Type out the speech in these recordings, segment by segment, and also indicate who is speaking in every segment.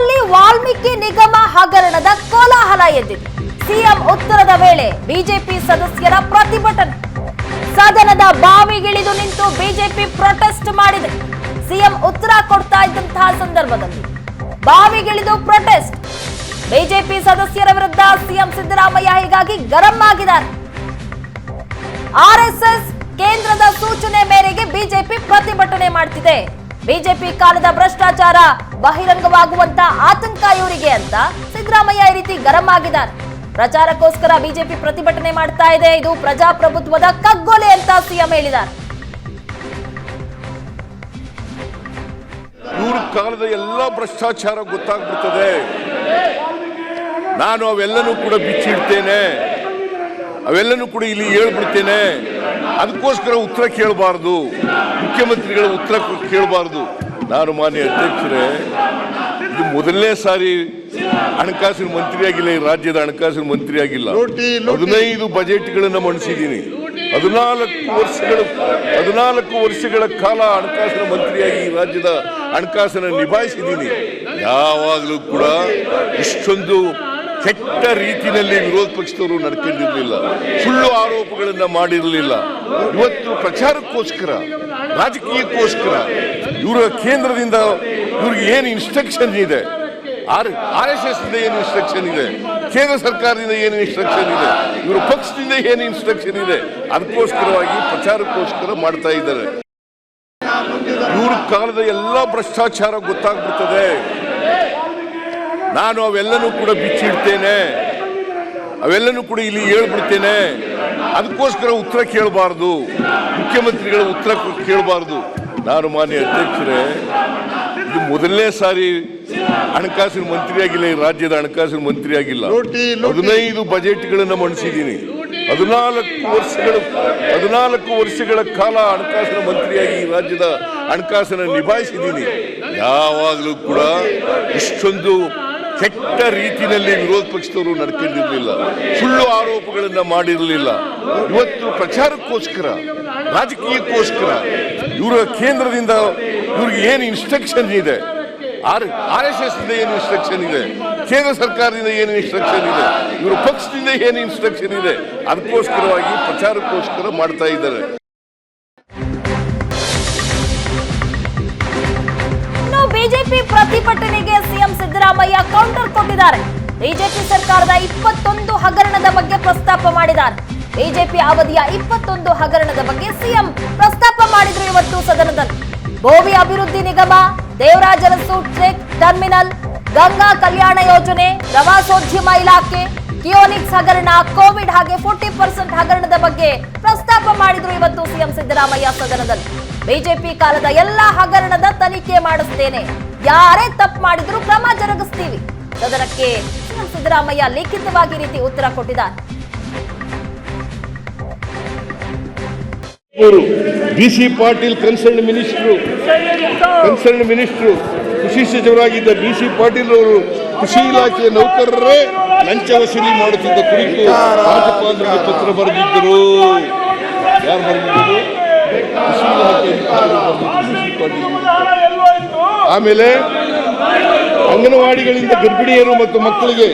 Speaker 1: ಸದನದಲ್ಲಿ ವಾಲ್ಮೀಕಿ ನಿಗಮ ಹಗರಣದ ಕೋಲಾಹಲ ಎದ್ದಿದೆ. ಸಿಎಂ ಉತ್ತರದ ವೇಳೆ ಬಿಜೆಪಿ ಸದಸ್ಯರ ಪ್ರತಿಭಟನೆ. ಸದನದ ಬಾವಿಗಿಳಿದು ನಿಂತು ಬಿಜೆಪಿ ಪ್ರೊಟೆಸ್ಟ್ ಮಾಡಿದೆ. ಸಿಎಂ ಉತ್ತರ ಕೊಡ್ತಾ ಇದ್ದಂತಹ ಸಂದರ್ಭದಲ್ಲಿ ಬಾವಿಗಿಳಿದು ಪ್ರೊಟೆಸ್ಟ್. ಬಿಜೆಪಿ ಸದಸ್ಯರ ವಿರುದ್ಧ ಸಿಎಂ ಸಿದ್ದರಾಮಯ್ಯ ಹೀಗಾಗಿ ಗರಂ ಆಗಿದ್ದಾರೆ. ಆರ್ಎಸ್ಎಸ್ ಕೇಂದ್ರದ ಸೂಚನೆ ಮೇರೆಗೆ ಬಿಜೆಪಿ ಪ್ರತಿಭಟನೆ ಮಾಡ್ತಿದೆ. ಬಿಜೆಪಿ ಕಾಲದ ಭ್ರಷ್ಟಾಚಾರ ಬಹಿರಂಗವಾಗುವಂತ ಆತಂಕ ಇವರಿಗೆ ಅಂತ ಸಿದ್ದರಾಮಯ್ಯ ಈ ರೀತಿ ಗರಂ ಆಗಿದ್ದಾರೆ. ಪ್ರಚಾರಕ್ಕೋಸ್ಕರ ಬಿಜೆಪಿ ಪ್ರತಿಭಟನೆ ಮಾಡ್ತಾ ಇದೆ. ಇದು ಪ್ರಜಾಪ್ರಭುತ್ವದ ಕಗ್ಗೊಲೆ ಅಂತ ಸಿಎಂ ಹೇಳಿದ್ದಾರೆ.
Speaker 2: ಇವ್ರ ಕಾಲದ ಎಲ್ಲ ಭ್ರಷ್ಟಾಚಾರ ಗೊತ್ತಾಗ್ಬಿಡ್ತದೆ. ನಾನು ಅವೆಲ್ಲನೂ ಕೂಡ ಬಿಚ್ಚಿಡ್ತೇನೆ. ಅವೆಲ್ಲನೂ ಕೂಡ ಇಲ್ಲಿ ಹೇಳ್ಬಿಡ್ತೇನೆ. ಅದಕ್ಕೋಸ್ಕರ ಉತ್ತರ ಕೇಳಬಾರ್ದು. ಮುಖ್ಯಮಂತ್ರಿಗಳ ಉತ್ತರ ಕೇಳಬಾರ್ದು. ನಾನು ಮಾನ್ಯ ಅಧ್ಯಕ್ಷರೇ ಇದು ಮೊದಲನೇ ಸಾರಿ ಹಣಕಾಸಿನ ಮಂತ್ರಿಯಾಗಿಲ್ಲ ಈ ರಾಜ್ಯದ ಹಣಕಾಸಿನ
Speaker 3: ಮಂತ್ರಿಯಾಗಿಲ್ಲ.
Speaker 2: ಹದಿನೈದು ಬಜೆಟ್ಗಳನ್ನು ಮಂಡಿಸಿದ್ದೀನಿ. ಹದಿನಾಲ್ಕು ವರ್ಷಗಳ ಹದಿನಾಲ್ಕು ವರ್ಷಗಳ ಕಾಲ ಹಣಕಾಸಿನ ಮಂತ್ರಿಯಾಗಿ ಈ ರಾಜ್ಯದ ಹಣಕಾಸನ್ನು ನಿಭಾಯಿಸಿದ್ದೀನಿ. ಯಾವಾಗಲೂ ಕೂಡ ಇಷ್ಟೊಂದು ಕೆಟ್ಟ ರೀತಿಯಲ್ಲಿ ವಿರೋಧ ಪಕ್ಷದವರು ನಡ್ಕೊಂಡಿರಲಿಲ್ಲ. ಸುಳ್ಳು ಆರೋಪಗಳನ್ನ ಮಾಡಿರಲಿಲ್ಲ. ಇವತ್ತು ಪ್ರಚಾರಕ್ಕೋಸ್ಕರ, ರಾಜಕೀಯಕ್ಕೋಸ್ಕರ ಇವರ ಕೇಂದ್ರದಿಂದ ಇವ್ರಿಗೆ ಏನು ಇನ್ಸ್ಟ್ರಕ್ಷನ್ ಇದೆ? ಆರ್ ಆರ್ ಎಸ್ ಎಸ್ ಏನು ಇನ್ಸ್ಟ್ರಕ್ಷನ್ ಇದೆ? ಕೇಂದ್ರ ಸರ್ಕಾರದಿಂದ ಏನು ಇನ್ಸ್ಟ್ರಕ್ಷನ್ ಇದೆ? ಇವರ ಪಕ್ಷದಿಂದ ಏನು ಇನ್ಸ್ಟ್ರಕ್ಷನ್ ಇದೆ? ಅದಕ್ಕೋಸ್ಕರವಾಗಿ ಪ್ರಚಾರಕ್ಕೋಸ್ಕರ ಮಾಡ್ತಾ ಇದ್ದಾರೆ. ಇವ್ರ ಕಾಲದ ಎಲ್ಲ ಭ್ರಷ್ಟಾಚಾರ ಗೊತ್ತಾಗ್ಬಿಡ್ತದೆ. ನಾನು ಅವೆಲ್ಲನೂ ಕೂಡ ಬಿಚ್ಚಿಡ್ತೇನೆ. ಅವೆಲ್ಲನೂ ಕೂಡ ಇಲ್ಲಿ ಹೇಳ್ಬಿಡ್ತೇನೆ. ಅದಕ್ಕೋಸ್ಕರ ಉತ್ತರ ಕೇಳಬಾರ್ದು. ಮುಖ್ಯಮಂತ್ರಿಗಳ ಉತ್ತರ ಕೇಳಬಾರ್ದು. ನಾನು ಮಾನ್ಯ ಅಧ್ಯಕ್ಷರೇ ಇದು ಮೊದಲನೇ ಸಾರಿ ಹಣಕಾಸಿನ ಮಂತ್ರಿಯಾಗಿಲ್ಲ ಈ ರಾಜ್ಯದ ಹಣಕಾಸಿನ
Speaker 3: ಮಂತ್ರಿಯಾಗಿಲ್ಲ.
Speaker 2: ಹದಿನೈದು ಬಜೆಟ್ಗಳನ್ನು ಮಂಡಿಸಿದ್ದೀನಿ. ಹದಿನಾಲ್ಕು ವರ್ಷಗಳ ಹದಿನಾಲ್ಕು ವರ್ಷಗಳ ಕಾಲ ಹಣಕಾಸಿನ ಮಂತ್ರಿಯಾಗಿ ಈ ರಾಜ್ಯದ ಹಣಕಾಸನ್ನು ನಿಭಾಯಿಸಿದ್ದೀನಿ. ಯಾವಾಗಲೂ ಕೂಡ ಇಷ್ಟೊಂದು ಕೆಟ್ಟ ರೀತಿಯಲ್ಲಿ ವಿರೋಧ ಪಕ್ಷದವರು ನಡ್ಕೊಂಡಿರಲಿಲ್ಲ. ಸುಳ್ಳು ಆರೋಪಗಳನ್ನು ಮಾಡಿರಲಿಲ್ಲ. ಇವತ್ತು ಪ್ರಚಾರಕ್ಕೋಸ್ಕರ, ರಾಜಕೀಯಕ್ಕೋಸ್ಕರ ಇವರ ಕೇಂದ್ರದಿಂದ ಇವ್ರಿಗೆ ಏನು ಇನ್ಸ್ಟ್ರಕ್ಷನ್ ಇದೆ? ಆರ್ ಆರ್ ಎಸ್ ಎಸ್ ಇಂದ ಏನು ಇನ್ಸ್ಟ್ರಕ್ಷನ್ ಇದೆ? ಕೇಂದ್ರ ಸರ್ಕಾರದಿಂದ ಏನು ಇನ್ಸ್ಟ್ರಕ್ಷನ್ ಇದೆ? ಇವರು ಪಕ್ಷದಿಂದ ಏನು ಇನ್ಸ್ಟ್ರಕ್ಷನ್ ಇದೆ? ಅದಕ್ಕೋಸ್ಕರವಾಗಿ ಪ್ರಚಾರಕ್ಕೋಸ್ಕರ ಮಾಡ್ತಾ ಇದ್ದಾರೆ.
Speaker 1: ಬಿಜೆಪಿ ಪ್ರತಿಭಟನೆಗೆ ಸಿಎಂ ಸಿದ್ದರಾಮಯ್ಯ ಕೌಂಟರ್ ಕೊಟ್ಟಿದ್ದಾರೆ. ಬಿಜೆಪಿ ಸರ್ಕಾರದ ಇಪ್ಪತ್ತೊಂದು ಹಗರಣದ ಬಗ್ಗೆ ಪ್ರಸ್ತಾಪ ಮಾಡಿದ್ದಾರೆ. ಬಿಜೆಪಿ ಅವಧಿಯ ಇಪ್ಪತ್ತೊಂದು ಹಗರಣದ ಬಗ್ಗೆ ಸಿಎಂ ಪ್ರಸ್ತಾಪ ಮಾಡಿದ್ರು ಇವತ್ತು ಸದನದಲ್ಲಿ. ಭೂಮಿ ಅಭಿವೃದ್ಧಿ ನಿಗಮ, ದೇವರಾಜ ಚೆಕ್ ಟರ್ಮಿನಲ್, ಗಂಗಾ ಕಲ್ಯಾಣ ಯೋಜನೆ, ಪ್ರವಾಸೋದ್ಯಮ ಇಲಾಖೆ, ಕಿಯೋನಿಕ್ಸ್ ಹಗರಣ, ಕೋವಿಡ್ ಹಾಗೆ ಫೋರ್ಟಿ ಪರ್ಸೆಂಟ್ ಹಗರಣದ ಬಗ್ಗೆ ಪ್ರಸ್ತಾಪ ಮಾಡಿದ್ರು ಇವತ್ತು ಸಿಎಂ ಸಿದ್ದರಾಮಯ್ಯ ಸದನದಲ್ಲಿ. ಬಿಜೆಪಿ ಕಾಲದ ಎಲ್ಲಾ ಹಗರಣದ ತನಿಖೆ ಮಾಡಿಸ್ತೇನೆ. ಯಾರೇ ತಪ್ಪು ಮಾಡಿದ್ರು ಕ್ರಮ ಜರುಗಿಸ್ತೀವಿ. ಸದನಕ್ಕೆ ಸಿಎಂ ಸಿದ್ದರಾಮಯ್ಯ ಲಿಖಿತವಾಗಿ ರೀತಿ ಉತ್ತರ ಕೊಟ್ಟಿದ್ದಾರೆ.
Speaker 2: B C Patil concern minister. Concern minister ಕೃಷಿ ಸಚಿವರಾಗಿದ್ದ ಬಿ ಸಿ ಪಾಟೀಲ್ ಅವರು ಕೃಷಿ ಇಲಾಖೆಯ ನೌಕರರೇ ಲಂಚ ವಸೂಲಿ ಮಾಡುತ್ತಿದ್ದ ಕುರಿತು ರಾಜ್ಯಪಾಲರಿಗೆ ಪತ್ರ ಬರೆದಿದ್ದರು. ಯಾರು ಬರೆದಿದ್ದರು? ಆಮೇಲೆ ಅಂಗನವಾಡಿಗಳಿಂದ ಗರ್ಭಿಣಿಯರು ಮತ್ತು ಮಕ್ಕಳಿಗೆ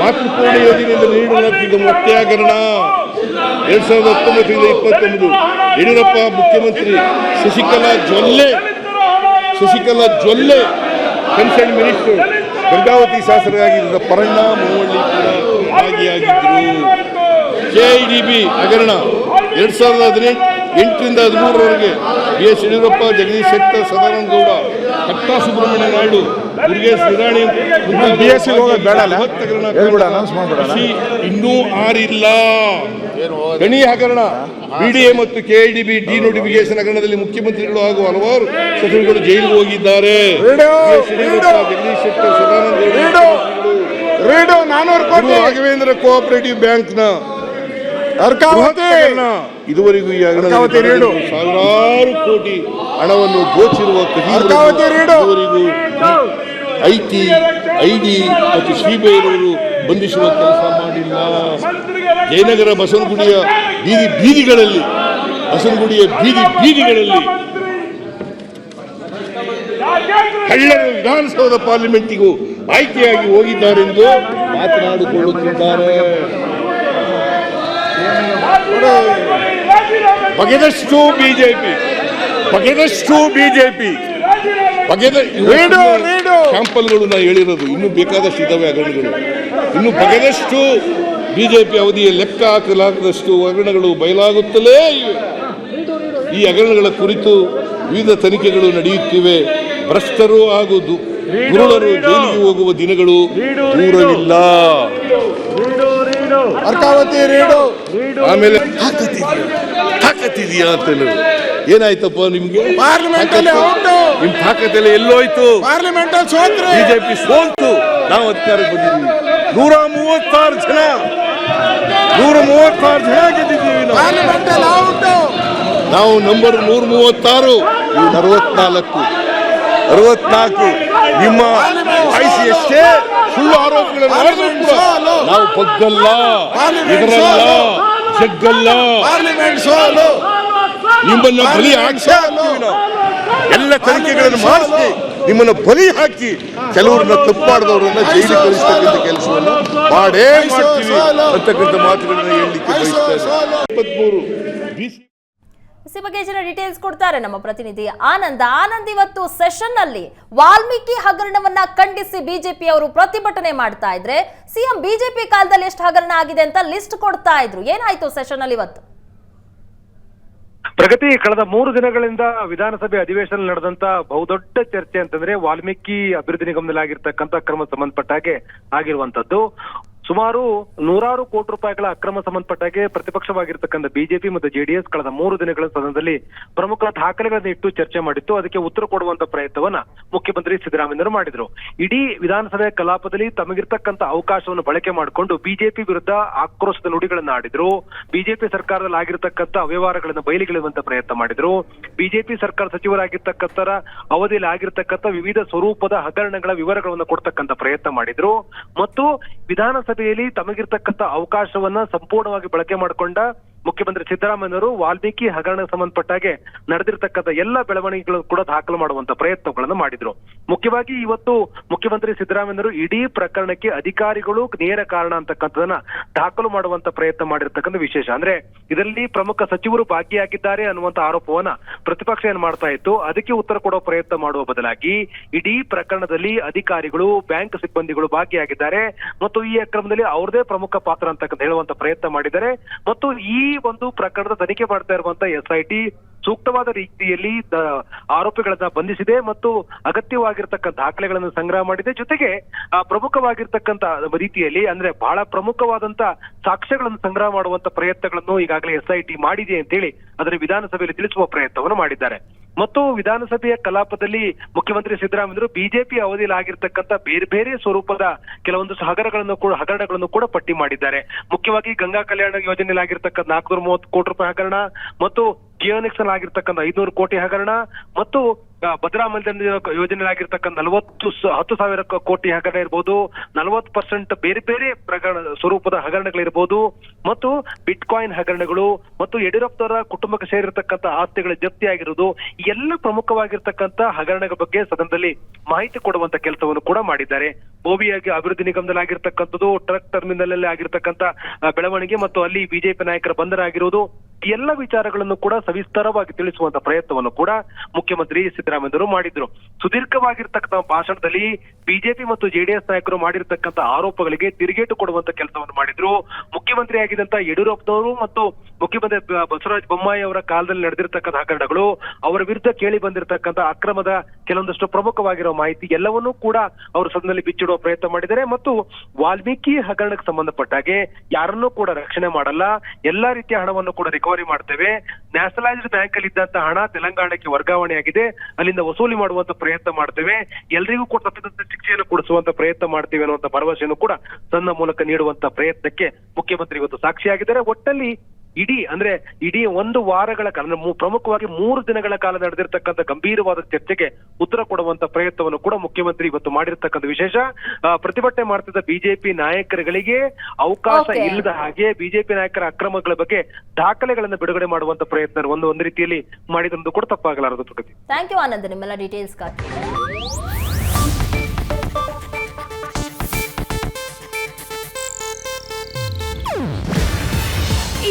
Speaker 2: ಮಾತೃಪೂರ್ಣ ಯೋಜನೆಯಿಂದ ನೀಡಲಾಗುತ್ತಿದ್ದ ಮೊಟ್ಟೆಯಾಗರಣ ಎರಡ್ ಸಾವಿರದ ಹತ್ತೊಂಬತ್ತರಿಂದ ಇಪ್ಪತ್ತೊಂದು ಯಡಿಯೂರಪ್ಪ, ಮುಖ್ಯಮಂತ್ರಿ ಶಶಿಕಲಾ ಜೊಲ್ಲೆ ಶಶಿಕಲಾ ಜೊಲ್ಲೆ ಕನ್ಸರ್ನ್ ಮಿನಿಸ್ಟರ್ ಗಂಗಾವತಿ ಶಾಸಕರಾಗಿದ್ದ ಪರಣ್ಣ ಮೋವಳ್ಳಿ ಕೂಡ ಭಾಗಿಯಾಗಿದ್ದರು. ಕೆಐಡಿಬಿ ಹಗರಣ. ಎರಡ್ ಸಾವಿರದ ಹದಿನೆಂಟು ಎಂಟರಿಂದ ಹದಿಮೂರರವರೆಗೆ ಬಿ ಎಸ್ ಯಡಿಯೂರಪ್ಪ ಜಗದೀಶ್ ಶೆಟ್ಟರ್ ಸದಾನಂದ ಗೌಡ ಕಟ್ಟಾ ಸುಬ್ರಹ್ಮಣ್ಯ ನಾಯ್ಡು ದುರ್ಗೇಶ್ ನಿರಾಣಿ. ಕೃಷಿ ಇನ್ನೂ ಆರಿಲ್ಲ. ಗಣಿ ಹಗರಣ. ಬಿಡಿಎ ಮತ್ತು ಕೆಐಡಿಬಿ ಡಿನೋಟಿಫಿಕೇಶನ್ ಹಗರಣದಲ್ಲಿ ಮುಖ್ಯಮಂತ್ರಿಗಳು ಹಾಗೂ ಹಲವಾರು ಸಚಿವರುಗಳು ಜೈಲಿಗೆ ಹೋಗಿದ್ದಾರೆ. ಜಗದೀಶ್ ಶೆಟ್ಟರ್ ಸದಾನಂದ ಗೌಡ ರಾಘವೇಂದ್ರ ಕೋಆಪರೇಟಿವ್ ಬ್ಯಾಂಕ್ನ ಇದುವರೆಗೂ ಈ ಹಗರಣದಲ್ಲಿ. ಸಾವಿರಾರು ಕೋಟಿ ಹಣವನ್ನು
Speaker 3: ಗೋಚಿರುವ.
Speaker 2: ಇದುವರೆಗೂ ಐಟಿ ಐಡಿ ಮತ್ತು ಸಿಬಿಐನವರು ಬಂಧಿಸುವ ಕೆಲಸ ಮಾಡಿಲ್ಲ ಜಯನಗರ ಬಸವನಗುಡಿಯ ಬೀದಿ ಬೀದಿಗಳಲ್ಲಿ ಬಸವನಗುಡಿಯ ಬೀದಿ ಬೀದಿಗಳಲ್ಲಿ ಕಳ್ಳರ ವಿಧಾನಸೌಧ ಪಾರ್ಲಿಮೆಂಟಿಗೂ ಆಯ್ಕೆಯಾಗಿ ಹೋಗಿದ್ದಾರೆಂದು ಮಾತನಾಡಿಕೊಳ್ಳುತ್ತಿದ್ದಾರೆ ಬಗೆದಷ್ಟು ಬಿಜೆಪಿ ಬಗೆದಷ್ಟು ಬಿಜೆಪಿ. ಬಗೆದ. ಸ್ಯಾಂಪಲ್ಗಳು ನಾನು ಹೇಳಿರೋದು. ಇನ್ನೂ ಬೇಕಾದಷ್ಟು ಇದ್ದಾವೆ ಹಗರಣಗಳು ಇನ್ನು ಬಗೆದಷ್ಟು ಬಿಜೆಪಿ ಅವಧಿಯ ಲೆಕ್ಕ ಹಾಕಲಾಗದಷ್ಟು ಹಗರಣಗಳು ಬಯಲಾಗುತ್ತಲೇ ಇವೆ. ಈ ಹಗರಣಗಳ ಕುರಿತು ವಿವಿಧ ತನಿಖೆಗಳು ನಡೆಯುತ್ತಿವೆ. ಭ್ರಷ್ಟರು ಹಾಗೂ ದುರುಳರು ಜೈಲಿಗೆ ಹೋಗುವ ದಿನಗಳು ದೂರವಿಲ್ಲ.
Speaker 3: ಅರ್ಕಾವತಿ ರೀಡು.
Speaker 2: ಆಮೇಲೆ ತಾಕತ್ತಿದೆಯಾ ತಾಕತ್ತಿದೆಯಾ ಅಂತ ನೀವು ಏನಾಯ್ತಪ್ಪ ನಿಮ್ಗೆ?
Speaker 3: ಪಾರ್ಲಿಮೆಂಟ್.
Speaker 2: ನಿಮ್ ತಾಕತ್ತೆಲ್ಲ ಎಲ್ಲೋಯ್ತು.
Speaker 3: ಪಾರ್ಲಿಮೆಂಟ್ ಅಲ್ಲಿ ಸೋತ್ರ.
Speaker 2: ಬಿಜೆಪಿ ಸೋಲ್ತು. ನಾವು ಅಧಿಕಾರಕ್ಕೆ ಬಂದಿದ್ದೀವಿ. ನೂರ ಮೂವತ್ತಾರು ಜನ. ನೂರ ಮೂವತ್ತಾರು ಜನ ಗೆದ್ದಿದ್ದೀವಿ ನಾವು.
Speaker 3: ಅಲ್ಲಿ ಔಟು
Speaker 2: ನಾವು ನಂಬರ್ ನೂರ ಮೂವತ್ತಾರು. ಇವು ಅರವತ್ನಾಲ್ಕು ನಿಮ್ಮ ಐಸಿ ಎಷ್ಟೇ ಸುಳ್ಳು ಆರೋಪಗಳನ್ನು ನಾವು ಬಗ್ಗಲ್ಲ, ಇದರಲ್ಲ, ಜಗ್ಗಲ್ಲ. ನಿಮ್ಮನ್ನು ಬಲಿ ಹಾಕಿ ಎಲ್ಲ ತನಿಖೆಗಳನ್ನು ಮಾಡಿಸಿ ನಿಮ್ಮನ್ನ ಬಲಿ ಹಾಕಿ ಕೆಲವರನ್ನ ತಪ್ಪು ಜೈಲಿಗೆ ಕಳಿಸ್ತಕ್ಕಂಥ ಕೆಲಸವನ್ನು ಮಾಡೇ ಮಾಡ್ತೀವಿ ಅಂತಕ್ಕಂಥ ಮಾತುಗಳನ್ನ ಹೇಳಲಿಕ್ಕೆ ಬಯಸ್ತಾರೆ ಇಪ್ಪತ್ಮೂರು
Speaker 1: ಈ ಬಗ್ಗೆ ಹೆಚ್ಚಿನ ಡೀಟೇಲ್ಸ್ ಕೊಡ್ತಾರೆ ನಮ್ಮ ಪ್ರತಿನಿಧಿ ಆನಂದ್. ಆನಂದ್ ಇವತ್ತು ಸೆಷನ್ನಲ್ಲಿ ವಾಲ್ಮೀಕಿ ಹಗರಣವನ್ನ ಖಂಡಿಸಿ ಬಿಜೆಪಿ ಅವರು ಪ್ರತಿಭಟನೆ ಮಾಡ್ತಾ ಇದ್ರೆ ಸಿಎಂ ಬಿಜೆಪಿ ಕಾಲದಲ್ಲಿ ಎಷ್ಟು ಹಗರಣ ಆಗಿದೆ ಅಂತ ಲಿಸ್ಟ್ ಕೊಡ್ತಾ ಇದ್ರು. ಏನಾಯ್ತು ಸೆಷನ್ ಅಲ್ಲಿ ಇವತ್ತು?
Speaker 4: ಪ್ರಗತಿ, ಕಳೆದ ಮೂರು ದಿನಗಳಿಂದ ವಿಧಾನಸಭೆ ಅಧಿವೇಶನ ನಡೆದಂತ ಬಹುದೊಡ್ಡ ಚರ್ಚೆ ಅಂತಂದ್ರೆ ವಾಲ್ಮೀಕಿ ಅಭಿವೃದ್ಧಿ ನಿಗಮದಲ್ಲಿ ಆಗಿರ್ತಕ್ಕಂಥ ಕ್ರಮ ಸಂಬಂಧಪಟ್ಟ ಹಾಗೆ ಆಗಿರುವಂತದ್ದು ಸುಮಾರು ನೂರಾರು ಕೋಟಿ ರೂಪಾಯಿಗಳ ಅಕ್ರಮ ಸಂಬಂಧಪಟ್ಟಾಗೆ ಪ್ರತಿಪಕ್ಷವಾಗಿರ್ತಕ್ಕಂಥ ಬಿಜೆಪಿ ಮತ್ತು ಜೆಡಿಎಸ್ ಕಳೆದ ಮೂರು ದಿನಗಳ ಸದನದಲ್ಲಿ ಪ್ರಮುಖ ದಾಖಲೆಗಳನ್ನು ಇಟ್ಟು ಚರ್ಚೆ ಮಾಡಿತ್ತು. ಅದಕ್ಕೆ ಉತ್ತರ ಕೊಡುವಂತ ಪ್ರಯತ್ನವನ್ನ ಮುಖ್ಯಮಂತ್ರಿ ಸಿದ್ದರಾಮಯ್ಯರು ಮಾಡಿದ್ರು. ಇಡೀ ವಿಧಾನಸಭೆ ಕಲಾಪದಲ್ಲಿ ತಮಗಿರ್ತಕ್ಕಂಥ ಅವಕಾಶವನ್ನು ಬಳಕೆ ಮಾಡಿಕೊಂಡು ಬಿಜೆಪಿ ವಿರುದ್ಧ ಆಕ್ರೋಶದ ನುಡಿಗಳನ್ನ ಆಡಿದ್ರು. ಬಿಜೆಪಿ ಸರ್ಕಾರದಲ್ಲಿ ಆಗಿರತಕ್ಕಂಥ ಅವ್ಯವಹಾರಗಳನ್ನು ಬಯಲಿಗಿಳಿಯುವಂತ ಪ್ರಯತ್ನ ಮಾಡಿದ್ರು. ಬಿಜೆಪಿ ಸರ್ಕಾರ ಸಚಿವರಾಗಿರ್ತಕ್ಕಂಥರ ಅವಧಿಯಲ್ಲಿ ಆಗಿರ್ತಕ್ಕಂಥ ವಿವಿಧ ಸ್ವರೂಪದ ಹಗರಣಗಳ ವಿವರಗಳನ್ನು ಕೊಡ್ತಕ್ಕಂಥ ಪ್ರಯತ್ನ ಮಾಡಿದ್ರು. ಮತ್ತು ವಿಧಾನಸಭೆಯಲ್ಲಿ ತಮಗಿರ್ತಕ್ಕಂಥ ಅವಕಾಶವನ್ನ ಸಂಪೂರ್ಣವಾಗಿ ಬಳಕೆ ಮಾಡಿಕೊಂಡ ಮುಖ್ಯಮಂತ್ರಿ ಸಿದ್ದರಾಮಯ್ಯನವರು ವಾಲ್ಮೀಕಿ ಹಗರಣ ಸಂಬಂಧಪಟ್ಟಾಗೆ ನಡೆದಿರ್ತಕ್ಕಂಥ ಎಲ್ಲ ಬೆಳವಣಿಗೆಗಳು ಕೂಡ ದಾಖಲು ಮಾಡುವಂತ ಪ್ರಯತ್ನಗಳನ್ನು ಮಾಡಿದ್ರು. ಮುಖ್ಯವಾಗಿ ಇವತ್ತು ಮುಖ್ಯಮಂತ್ರಿ ಸಿದ್ದರಾಮಯ್ಯನವರು ಇಡೀ ಪ್ರಕರಣಕ್ಕೆ ಅಧಿಕಾರಿಗಳು ನೇರ ಕಾರಣ ಅಂತಕ್ಕಂಥದನ್ನ ದಾಖಲು ಮಾಡುವಂತ ಪ್ರಯತ್ನ ಮಾಡಿರ್ತಕ್ಕಂಥ ವಿಶೇಷ. ಅಂದ್ರೆ ಇದರಲ್ಲಿ ಪ್ರಮುಖ ಸಚಿವರು ಭಾಗಿಯಾಗಿದ್ದಾರೆ ಅನ್ನುವಂತ ಆರೋಪವನ್ನ ಪ್ರತಿಪಕ್ಷ ಏನ್ ಮಾಡ್ತಾ ಇತ್ತು? ಅದಕ್ಕೆ ಉತ್ತರ ಕೊಡೋ ಪ್ರಯತ್ನ ಮಾಡುವ ಬದಲಾಗಿ ಇಡೀ ಪ್ರಕರಣದಲ್ಲಿ ಅಧಿಕಾರಿಗಳು, ಬ್ಯಾಂಕ್ ಸಿಬ್ಬಂದಿಗಳು ಭಾಗಿಯಾಗಿದ್ದಾರೆ ಮತ್ತು ಈ ಅಕ್ರಮದಲ್ಲಿ ಅವ್ರದೇ ಪ್ರಮುಖ ಪಾತ್ರ ಅಂತಕ್ಕಂಥ ಹೇಳುವಂತ ಪ್ರಯತ್ನ ಮಾಡಿದ್ದಾರೆ. ಮತ್ತು ಈ ಒಂದು ಪ್ರಕರಣದ ತನಿಖೆ ಮಾಡ್ತಾ ಇರುವಂತ ಎಸ್ಐಟಿ ಸೂಕ್ತವಾದ ರೀತಿಯಲ್ಲಿ ಆರೋಪಿಗಳನ್ನ ಬಂಧಿಸಿದೆ ಮತ್ತು ಅಗತ್ಯವಾಗಿರ್ತಕ್ಕಂಥ ದಾಖಲೆಗಳನ್ನು ಸಂಗ್ರಹ ಮಾಡಿದೆ. ಜೊತೆಗೆ ಪ್ರಮುಖವಾಗಿರ್ತಕ್ಕಂಥ ರೀತಿಯಲ್ಲಿ, ಅಂದ್ರೆ ಬಹಳ ಪ್ರಮುಖವಾದಂತ ಸಾಕ್ಷ್ಯಗಳನ್ನು ಸಂಗ್ರಹ ಮಾಡುವಂತ ಪ್ರಯತ್ನಗಳನ್ನು ಈಗಾಗಲೇ ಎಸ್ಐಟಿ ಮಾಡಿದೆ ಅಂತೇಳಿ ಅದರ ವಿಧಾನಸಭೆಯಲ್ಲಿ ತಿಳಿಸುವ ಪ್ರಯತ್ನವನ್ನು ಮಾಡಿದ್ದಾರೆ. ಮತ್ತು ವಿಧಾನಸಭೆಯ ಕಲಾಪದಲ್ಲಿ ಮುಖ್ಯಮಂತ್ರಿ ಸಿದ್ದರಾಮಯ್ಯರು ಬಿಜೆಪಿ ಅವಧಿಯಲ್ಲಿ ಆಗಿರ್ತಕ್ಕಂಥ ಬೇರೆ ಬೇರೆ ಸ್ವರೂಪದ ಕೆಲವೊಂದು ಹಗರಣಗಳನ್ನು ಕೂಡ ಹಗರಣಗಳನ್ನು ಕೂಡ ಪಟ್ಟಿ ಮಾಡಿದ್ದಾರೆ. ಮುಖ್ಯವಾಗಿ ಗಂಗಾ ಕಲ್ಯಾಣ ಯೋಜನೆಯಲ್ಲಿ ಆಗಿರ್ತಕ್ಕಂಥ ನಾಲ್ಕುನೂರ ಮೂವತ್ತು ಕೋಟಿ ರೂಪಾಯಿ ಹಗರಣ ಮತ್ತು ಕಿಯೋನಿಕ್ಸ್ ಅಲ್ಲಿ ಆಗಿರ್ತಕ್ಕಂಥ ಐನೂರು ಕೋಟಿ ಹಗರಣ ಮತ್ತು ಭದ್ರಾ ಮಂದಿರ ಯೋಜನೆಯಲ್ಲಿ ಆಗಿರ್ತಕ್ಕಂಥ ನಲವತ್ತು ಹತ್ತು ಸಾವಿರ ಕೋಟಿ ಹಗರಣ ಇರ್ಬೋದು, ನಲವತ್ತು ಪರ್ಸೆಂಟ್ ಬೇರೆ ಬೇರೆ ಪ್ರಕರಣ ಸ್ವರೂಪದ ಹಗರಣಗಳಿರ್ಬೋದು, ಮತ್ತು ಬಿಟ್ಕಾಯಿನ್ ಹಗರಣಗಳು ಮತ್ತು ಯಡಿಯೂರಪ್ಪರ ಕುಟುಂಬಕ್ಕೆ ಸೇರಿರ್ತಕ್ಕಂಥ ಆಸ್ತಿಗಳ ಜಪ್ತಿ ಆಗಿರುವುದು ಎಲ್ಲ ಪ್ರಮುಖವಾಗಿರ್ತಕ್ಕಂಥ ಹಗರಣಗಳ ಬಗ್ಗೆ ಸದನದಲ್ಲಿ ಮಾಹಿತಿ ಕೊಡುವಂತ ಕೆಲಸವನ್ನು ಕೂಡ ಮಾಡಿದ್ದಾರೆ. ಬೋಬಿಯಾಗಿ ಅಭಿವೃದ್ಧಿ ನಿಗಮದಲ್ಲಿ ಆಗಿರ್ತಕ್ಕಂಥದ್ದು ಟ್ರಕ್ ಟರ್ಮಿನಲ್ ಅಲ್ಲಿ ಆಗಿರ್ತಕ್ಕಂಥ ಬೆಳವಣಿಗೆ ಮತ್ತು ಅಲ್ಲಿ ಬಿಜೆಪಿ ನಾಯಕರ ಬಂಧನ ಎಲ್ಲ ವಿಚಾರಗಳನ್ನು ಕೂಡ ಸವಿಸ್ತಾರವಾಗಿ ತಿಳಿಸುವಂತ ಪ್ರಯತ್ನವನ್ನು ಕೂಡ ಮುಖ್ಯಮಂತ್ರಿ ಸಿದ್ದರಾಮಯ್ಯರು ಮಾಡಿದ್ರು. ಸುದೀರ್ಘವಾಗಿರ್ತಕ್ಕಂಥ ಭಾಷಣದಲ್ಲಿ ಬಿಜೆಪಿ ಮತ್ತು ಜೆಡಿಎಸ್ ನಾಯಕರು ಮಾಡಿರ್ತಕ್ಕಂಥ ಆರೋಪಗಳಿಗೆ ತಿರುಗೇಟು ಕೊಡುವಂತ ಕೆಲಸವನ್ನು ಮಾಡಿದ್ರು. ಮುಖ್ಯಮಂತ್ರಿ ಆಗಿದ್ದಂತ ಯಡಿಯೂರಪ್ಪನವರು ಮತ್ತು ಮುಖ್ಯಮಂತ್ರಿ ಬಸವರಾಜ ಬೊಮ್ಮಾಯಿ ಅವರ ಕಾಲದಲ್ಲಿ ನಡೆದಿರ್ತಕ್ಕಂಥ ಹಗರಣಗಳು, ಅವರ ವಿರುದ್ಧ ಕೇಳಿ ಬಂದಿರತಕ್ಕಂಥ ಅಕ್ರಮದ ಕೆಲವೊಂದಷ್ಟು ಪ್ರಮುಖವಾಗಿರೋ ಮಾಹಿತಿ ಎಲ್ಲವನ್ನೂ ಕೂಡ ಅವರು ಸದನದಲ್ಲಿ ಬಿಚ್ಚಿಡುವ ಪ್ರಯತ್ನ ಮಾಡಿದ್ದಾರೆ. ಮತ್ತು ವಾಲ್ಮೀಕಿ ಹಗರಣಕ್ಕೆ ಸಂಬಂಧಪಟ್ಟ ಹಾಗೆ ಯಾರನ್ನೂ ಕೂಡ ರಕ್ಷಣೆ ಮಾಡಲ್ಲ. ಎಲ್ಲಾ ರೀತಿಯ ಹಣವನ್ನು ಕೂಡ ರಿಕವರಿ ಮಾಡ್ತೇವೆ. ನ್ಯಾಷನಲೈಸ್ಡ್ ಬ್ಯಾಂಕ್ ಅಲ್ಲಿ ಇದ್ದಂತ ಹಣ ತೆಲಂಗಾಣಕ್ಕೆ ವರ್ಗಾವಣೆಯಾಗಿದೆ. ಅಲ್ಲಿಂದ ವಸೂಲಿ ಮಾಡುವಂತ ಪ್ರಯತ್ನ ಮಾಡ್ತೇವೆ. ಎಲ್ರಿಗೂ ಕೂಡ ಶಿಕ್ಷೆಯನ್ನು ಪ್ರಯತ್ನ ಮಾಡ್ತೀವಿ ಅನ್ನುವಂತ ಭರವಸೆಯನ್ನು ಕೂಡ ತನ್ನ ಮೂಲಕ ನೀಡುವಂತ ಪ್ರಯತ್ನಕ್ಕೆ ಮುಖ್ಯಮಂತ್ರಿ ಇವತ್ತು ಸಾಕ್ಷಿಯಾಗಿದ್ದಾರೆ. ಒಟ್ಟಲ್ಲಿ ಇಡೀ ಅಂದ್ರೆ ಇಡೀ ಒಂದು ವಾರಗಳ ಕಾಲ ಅಂದ್ರೆ ಪ್ರಮುಖವಾಗಿ ಮೂರು ದಿನಗಳ ಕಾಲ ನಡೆದಿರ್ತಕ್ಕಂಥ ಗಂಭೀರವಾದ ಚರ್ಚೆಗೆ ಉತ್ತರ ಕೊಡುವಂತ ಪ್ರಯತ್ನವನ್ನು ಕೂಡ ಮುಖ್ಯಮಂತ್ರಿ ಇವತ್ತು ಮಾಡಿರ್ತಕ್ಕಂಥ ವಿಶೇಷ. ಪ್ರತಿಭಟನೆ ಮಾಡ್ತಿದ್ದ ಬಿಜೆಪಿ ನಾಯಕರುಗಳಿಗೆ ಅವಕಾಶ ಇಲ್ಲದ ಹಾಗೆ ಬಿಜೆಪಿ ನಾಯಕರ ಅಕ್ರಮಗಳ ಬಗ್ಗೆ ದಾಖಲೆಗಳನ್ನು ಬಿಡುಗಡೆ ಮಾಡುವಂತ ಪ್ರಯತ್ನ ಒಂದು ಒಂದು ರೀತಿಯಲ್ಲಿ ಮಾಡಿದಂದು ಕೂಡ ತಪ್ಪಾಗಲಾರದು ಪ್ರಗತಿ.
Speaker 1: Thank you Anand. ನಿಮ್ಮೆಲ್ಲ ಡೀಟೇಲ್ಸ್ಗಾಗಿ